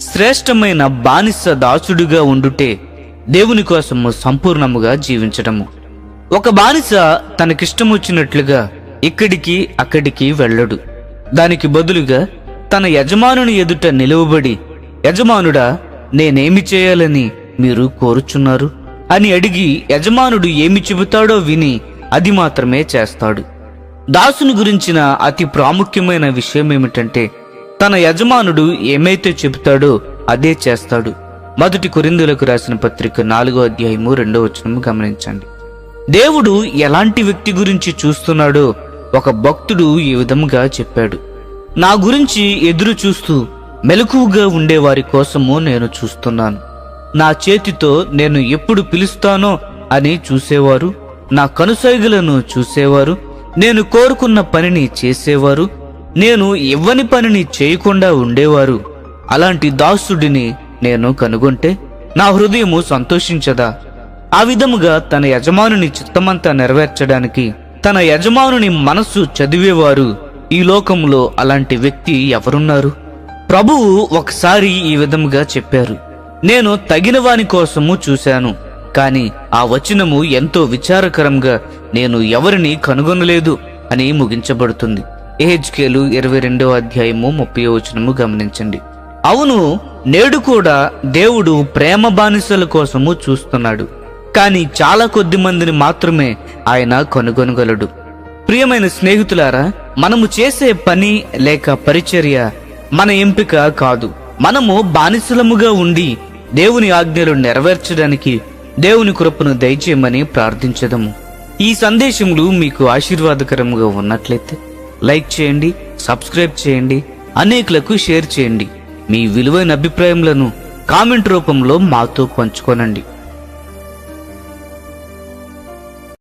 శ్రేష్టమైన బానిస దాసుడిగా ఉండుటే దేవుని కోసము సంపూర్ణముగా జీవించడము ఒక బానిస తనకిష్టమొచ్చినట్లుగా ఇక్కడికి అక్కడికి వెళ్ళడు. దానికి బదులుగా తన యజమానుని ఎదుట నిలువబడి యజమానుడా నేనేమి చేయాలని మీరు కోరుచున్నారు? అని అడిగి యజమానుడు ఏమి చెబుతాడో విని అది మాత్రమే చేస్తాడు. దాసుని గురించిన అతి ప్రాముఖ్యమైన విషయం ఏమిటంటే తన యజమానుడు ఏమైతే చెబుతాడో అదే చేస్తాడు. మొదటి కొరిందులకు రాసిన పత్రిక నాలుగో అధ్యాయము రెండో వచనము గమనించండి. దేవుడు ఎలాంటి వ్యక్తి గురించి చూస్తున్నాడో ఒక భక్తుడు ఈ విధముగా చెప్పాడు. నా గురించి ఎదురు చూస్తూ మెలకువగా ఉండే వారి కోసము నేను చూస్తున్నాను. నా చేతితో నేను ఎప్పుడు పిలుస్తానో అని చూసేవారు నా కనుసైగులను చూసేవారు నేను కోరుకున్న పనిని చేసేవారు నేను ఇవ్వని పనిని చేయకుండా ఉండేవారు. అలాంటి దాసుడిని నేను కనుగొంటే నా హృదయము సంతోషించదా? ఆ విధముగా తన యజమానుని చిత్తమంతా నెరవేర్చడానికి తన యజమానుని మనస్సు చదివేవారు. ఈ లోకంలో అలాంటి వ్యక్తి ఎవరున్నారు? ప్రభువు ఒకసారి ఈ విధముగా చెప్పారు. నేను తగిన వాని కోసము చూశాను కాని ఆ వచనము ఎంతో విచారకరంగా నేను ఎవరిని కనుగొనలేదు అని ముగించబడుతుంది. ఏహెచ్కేలు ఇరవై రెండవ అధ్యాయము ముప్పై వచనము గమనించండి. అవును నేడు కూడా దేవుడు ప్రేమ బానిసల కోసము చూస్తున్నాడు. కానీ చాలా కొద్ది మందిని మాత్రమే ఆయన కనుగొనగలడు. ప్రియమైన స్నేహితులారా మనము చేసే పని లేక పరిచర్య మన ఎంపిక కాదు. మనము బానిసలముగా ఉండి దేవుని ఆజ్ఞలు నెరవేర్చడానికి దేవుని కృపను దయచేయమని ప్రార్థించదము. ఈ సందేశములు మీకు ఆశీర్వాదకరంగా ఉన్నట్లయితే లైక్ చేయండి సబ్స్క్రైబ్ చేయండి అనేకులకు షేర్ చేయండి. మీ విలువైన అభిప్రాయములను కామెంట్ రూపంలో మాతో పంచుకోనండి.